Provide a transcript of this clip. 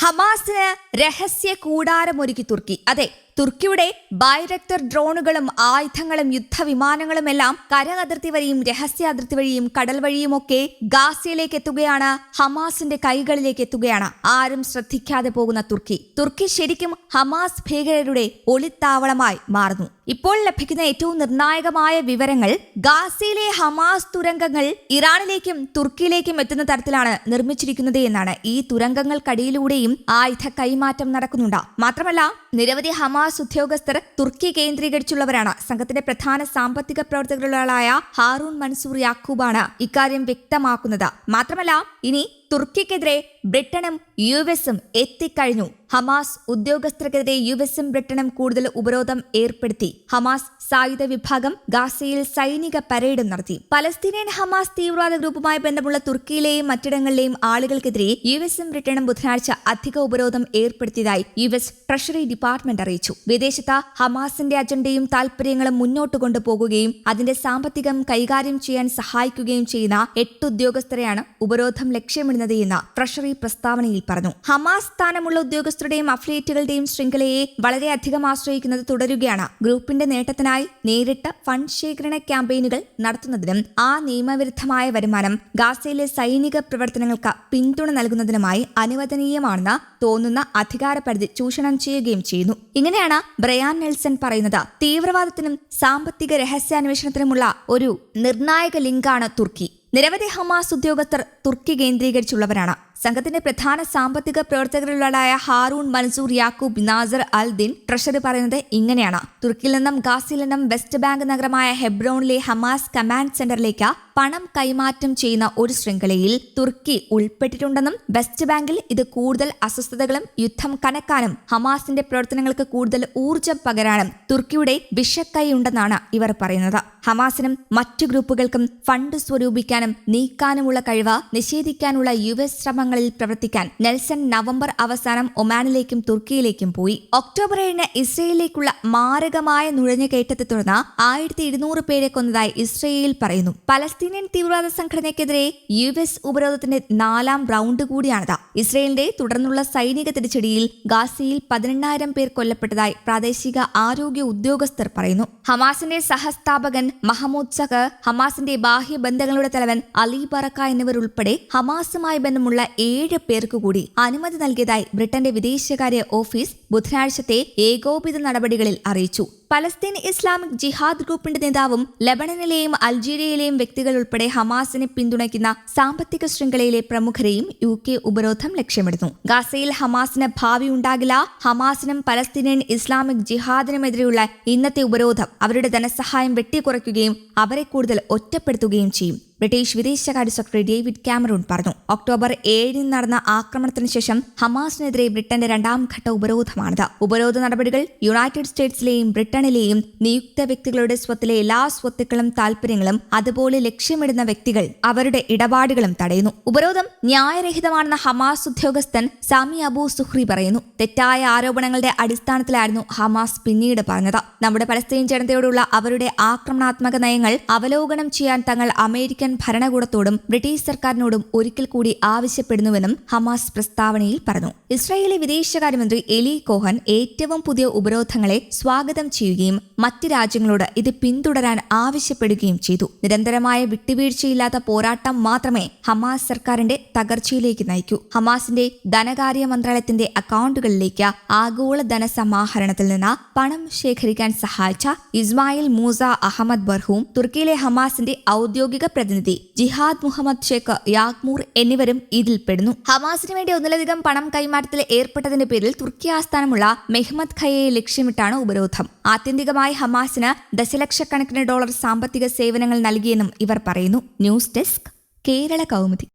ഹമാസിന് രഹസ്യ കൂടാരമൊരുക്കി തുർക്കി. അതെ തുർക്കിയുടെ ബൈരക്തർ ഡ്രോണുകളും ആയുധങ്ങളും യുദ്ധവിമാനങ്ങളും എല്ലാം കര അതിർത്തി വഴിയും രഹസ്യ അതിർത്തി വഴിയും കടൽ വഴിയുമൊക്കെ ഗാസയിലേക്ക് എത്തുകയാണ് ഹമാസിന്റെ കൈകളിലേക്ക് എത്തുകയാണ്. ആരും ശ്രദ്ധിക്കാതെ പോകുന്ന തുർക്കി. തുർക്കി ശരിക്കും ഹമാസ് ഭീകരരുടെ ഒളിത്താവളമായി മാറുന്നു. ഇപ്പോൾ ലഭിക്കുന്ന ഏറ്റവും നിർണായകമായ വിവരങ്ങൾ ഗാസയിലെ ഹമാസ് തുരങ്കങ്ങൾ ഇറാനിലേക്കും തുർക്കിയിലേക്കും എത്തുന്ന തരത്തിലാണ് നിർമ്മിച്ചിരിക്കുന്നത് എന്നാണ്. ഈ തുരങ്കങ്ങൾക്കടിയിലൂടെയും ആയുധ കൈമാറ്റം നടക്കുന്നുണ്ട്. മാത്രമല്ല നിരവധി ഹമാസ് ഉദ്യോഗസ്ഥർ തുർക്കി കേന്ദ്രീകരിച്ചുള്ളവരാണ്. സംഘത്തിന്റെ പ്രധാന സാമ്പത്തിക പ്രവർത്തകരിലൊരാളായ ഹാറൂൺ മൻസൂർ യാക്കൂബാണ് ഇക്കാര്യം വ്യക്തമാക്കുന്നത്. മാത്രമല്ല ഇനി തുർക്കിക്കെതിരെ ബ്രിട്ടനും യു എസും എത്തിക്കഴിഞ്ഞു. ഹമാസ് ഉദ്യോഗസ്ഥർക്കെതിരെ യു എസും ബ്രിട്ടനും കൂടുതൽ ഉപരോധം ഏർപ്പെടുത്തി. ഹമാസ് സായുധ വിഭാഗം ഗാസയിൽ സൈനിക പരേഡ് നടത്തി. പലസ്തീനിയൻ ഹമാസ് തീവ്രവാദ ഗ്രൂപ്പുമായി ബന്ധമുള്ള തുർക്കിയിലെയും മറ്റിടങ്ങളിലെയും ആളുകൾക്കെതിരെ യു എസും ബ്രിട്ടനും ബുധനാഴ്ച അധിക ഉപരോധം ഏർപ്പെടുത്തിയതായി യു എസ് ട്രഷറി ഡിപ്പാർട്ട്മെന്റ് അറിയിച്ചു. വിദേശത്ത് ഹമാസിന്റെ അജണ്ടയും താൽപര്യങ്ങളും മുന്നോട്ട് കൊണ്ടുപോകുകയും അതിന്റെ സാമ്പത്തികം കൈകാര്യം ചെയ്യാൻ സഹായിക്കുകയും ചെയ്യുന്ന എട്ട് ഉദ്യോഗസ്ഥരെയാണ് ഉപരോധം ലക്ഷ്യമിടുന്നത്. എന്ന് ട്രഷറി പ്രസ്താവനയിൽ പറഞ്ഞു. ഹമാസ് സ്ഥാനമുള്ള ഉദ്യോഗസ്ഥരുടെയും അഫിലിയേറ്റുകളുടെയും ശൃംഖലയെ വളരെയധികം ആശ്രയിക്കുന്നത് തുടരുകയാണ്. ഗ്രൂപ്പിന്റെ നേട്ടത്തിനായി നേരിട്ട് ഫണ്ട് ശേഖരണ ക്യാമ്പയിനുകൾ നടത്തുന്നതിനും ആ നിയമവിരുദ്ധമായ വരുമാനം ഗാസയിലെ സൈനിക പ്രവർത്തനങ്ങൾക്ക് പിന്തുണ നൽകുന്നതിനുമായി അനുവദനീയമാണെന്ന് തോന്നുന്ന അധികാരപരിധി ചൂഷണം ചെയ്യുകയും ചെയ്യുന്നു. ഇങ്ങനെയാണ് ബ്രയാൻ നെൽസൺ പറയുന്നത്. തീവ്രവാദത്തിനും സാമ്പത്തിക രഹസ്യാന്വേഷണത്തിനുമുള്ള ഒരു നിർണായക ലിങ്കാണ് തുർക്കി. നിരവധി ഹമാസ് ഉദ്യോഗസ്ഥർ തുർക്കി കേന്ദ്രീകരിച്ചുള്ളവരാണ്. സംഘത്തിന്റെ പ്രധാന സാമ്പത്തിക പ്രവർത്തകരിലൊരാളായ Haroon Mansoor Yaqoob Nasser al Din treasury പറയുന്നത് ഇങ്ങനെയാണ്. തുർക്കിയിൽ നിന്നും ഗാസിൽ നിന്നും വെസ്റ്റ് ബാങ്ക് നഗരമായ ഹെബ്രോണിലെ ഹമാസ് കമാൻഡ് സെന്ററിലേക്ക് പണം കൈമാറ്റം ചെയ്യുന്ന ഒരു ശൃംഖലയിൽ തുർക്കി ഉൾപ്പെട്ടിട്ടുണ്ടെന്നും വെസ്റ്റ് ബാങ്കിൽ ഇത് കൂടുതൽ അസ്വസ്ഥതകളും യുദ്ധം കനക്കാനും ഹമാസിന്റെ പ്രവർത്തനങ്ങൾക്ക് കൂടുതൽ ഊർജം പകരാനും തുർക്കിയുടെ വിഷക്കൈയുണ്ടെന്നാണ് ഇവർ പറയുന്നത്. ഹമാസിനും മറ്റു ഗ്രൂപ്പുകൾക്കും ഫണ്ട് സ്വരൂപിക്കാനും നീക്കാനുമുള്ള കഴിവ് നിഷേധിക്കാനുള്ള യു എസ് ശ്രമങ്ങളിൽ പ്രവർത്തിക്കാൻ നെൽസൺ നവംബർ അവസാനം ഒമാനിലേക്കും തുർക്കിയിലേക്കും പോയി. ഒക്ടോബർ ഏഴിന് ഇസ്രയേലിലേക്കുള്ള മാരകമായ നുഴഞ്ഞുകയറ്റത്തെ തുടർന്ന് ആയിരത്തി ഇരുന്നൂറ് പേരെ കൊന്നതായി ഇസ്രയേൽ പറയുന്നു. പലസ്തീനിയൻ തീവ്രവാദ സംഘടനയ്ക്കെതിരെ യു എസ് ഉപരോധത്തിന്റെ നാലാം റൗണ്ട് കൂടിയാണിത്. ഇസ്രയേലിന്റെ തുടർന്നുള്ള സൈനിക തിരിച്ചടിയിൽ ഗാസയിൽ പതിനെണ്ണായിരം പേർ കൊല്ലപ്പെട്ടതായി പ്രാദേശിക ആരോഗ്യ ഉദ്യോഗസ്ഥർ പറയുന്നു. ഹമാസിന്റെ സഹസ്ഥാപകൻ മഹമ്മൂദ് സഖ് ഹമാസിന്റെ ബാഹ്യ ബന്ധങ്ങളുടെ തലവൻ അലി ബറക്ക എന്നിവരുൾപ്പെടെ ഹമാസുമായി ബന്ധമുള്ള ഏഴ് പേർക്ക് കൂടി അനുമതി നൽകിയതായി ബ്രിട്ടന്റെ വിദേശകാര്യ ഓഫീസ് ബുധനാഴ്ചത്തെ ഏകോപിത നടപടികളിൽ അറിയിച്ചു. പലസ്തീൻ ഇസ്ലാമിക് ജിഹാദ് ഗ്രൂപ്പിന്റെ നേതാവും ലബണനിലെയും അൾജീരിയയിലെയും വ്യക്തികൾ ഉൾപ്പെടെ ഹമാസിനെ പിന്തുണയ്ക്കുന്ന സാമ്പത്തിക ശൃംഖലയിലെ പ്രമുഖരെയും യു കെ ഉപരോധം ലക്ഷ്യമിടുന്നു. ഗാസയിൽ ഹമാസിന് ഭാവി ഉണ്ടാകില്ല. ഹമാസിനും പലസ്തീനിയൻ ഇസ്ലാമിക് ജിഹാദിനുമെതിരെയുള്ള ഇന്നത്തെ ഉപരോധം അവരുടെ ധനസഹായം വെട്ടിക്കുറയ്ക്കുകയും അവരെ കൂടുതൽ ഒറ്റപ്പെടുത്തുകയും ചെയ്യും. ബ്രിട്ടീഷ് വിദേശകാര്യ സെക്രട്ടറി ഡേവിഡ് കാമറൂൺ പറഞ്ഞു. ഒക്ടോബർ ഏഴിന് നടന്ന ആക്രമണത്തിന് ശേഷം ഹമാസിനെതിരെ ബ്രിട്ടന്റെ രണ്ടാം ഘട്ട ഉപരോധമാണിത്. ഉപരോധ നടപടികൾ യുണൈറ്റഡ് സ്റ്റേറ്റ്സിലെയും ബ്രിട്ടനിലെയും നിയുക്ത വ്യക്തികളുടെ സ്വത്തിലെ എല്ലാ സ്വത്തുക്കളും താൽപര്യങ്ങളും അതുപോലെ ലക്ഷ്യമിടുന്ന വ്യക്തികൾ അവരുടെ ഇടപാടുകളും തടയുന്നു. ഉപരോധം ന്യായരഹിതമാണെന്ന ഹമാസ് ഉദ്യോഗസ്ഥൻ സാമി അബു സുഹ്രി പറയുന്നു. തെറ്റായ ആരോപണങ്ങളുടെ അടിസ്ഥാനത്തിലായിരുന്നു ഹമാസ് പിന്നീട് പറഞ്ഞത്. നമ്മുടെ പലസ്തീൻ ജനതയോടുള്ള അവരുടെ ആക്രമണാത്മക നയങ്ങൾ അവലോകനം ചെയ്യാൻ തങ്ങൾ അമേരിക്കൻ ഭരണകൂടത്തോടും ബ്രിട്ടീഷ് സർക്കാരിനോടും ഒരിക്കൽ കൂടി ആവശ്യപ്പെടുന്നുവെന്നും ഹമാസ് പ്രസ്താവനയിൽ പറഞ്ഞു. ഇസ്രായേലി വിദേശകാര്യമന്ത്രി എലി കോഹൻ ഏറ്റവും പുതിയ ഉപരോധങ്ങളെ സ്വാഗതം ചെയ്യുകയും മറ്റ് രാജ്യങ്ങളോട് ഇത് പിന്തുടരാൻ ആവശ്യപ്പെടുകയും ചെയ്തു. നിരന്തരമായ വിട്ടുവീഴ്ചയില്ലാത്ത പോരാട്ടം മാത്രമേ ഹമാസ് സർക്കാരിന്റെ തകർച്ചയിലേക്ക് നയിക്കൂ. ഹമാസിന്റെ ധനകാര്യ മന്ത്രാലയത്തിന്റെ അക്കൗണ്ടുകളിലേക്ക് ആഗോള ധനസമാഹരണത്തിൽ നിന്ന് പണം ശേഖരിക്കാൻ സഹായിച്ച ഇസ്മായിൽ മൂസ അഹമ്മദ് ബർഹൂം തുർക്കിയിലെ ഹമാസിന്റെ ഔദ്യോഗിക പ്രതിനിധി ജിഹാദ് മുഹമ്മദ് ഷേഖ് യാഗ്മൂർ എന്നിവരും ഇതിൽ പെടുന്നു. ഹമാസിന് വേണ്ടി ഒന്നിലധികം പണം കൈമാറ്റത്തിൽ ഏർപ്പെട്ടതിന്റെ പേരിൽ തുർക്കി ആസ്ഥാനമുള്ള മെഹ്മദ് ഖയയെ ലക്ഷ്യമിട്ടാണ് ഉപരോധം. ആത്യന്തികമായി ഹമാസിന് ദശലക്ഷക്കണക്കിന് ഡോളർ സാമ്പത്തിക സേവനങ്ങൾ നൽകിയെന്നും ഇവർ പറയുന്നു. News desk Kerala Kaumudi.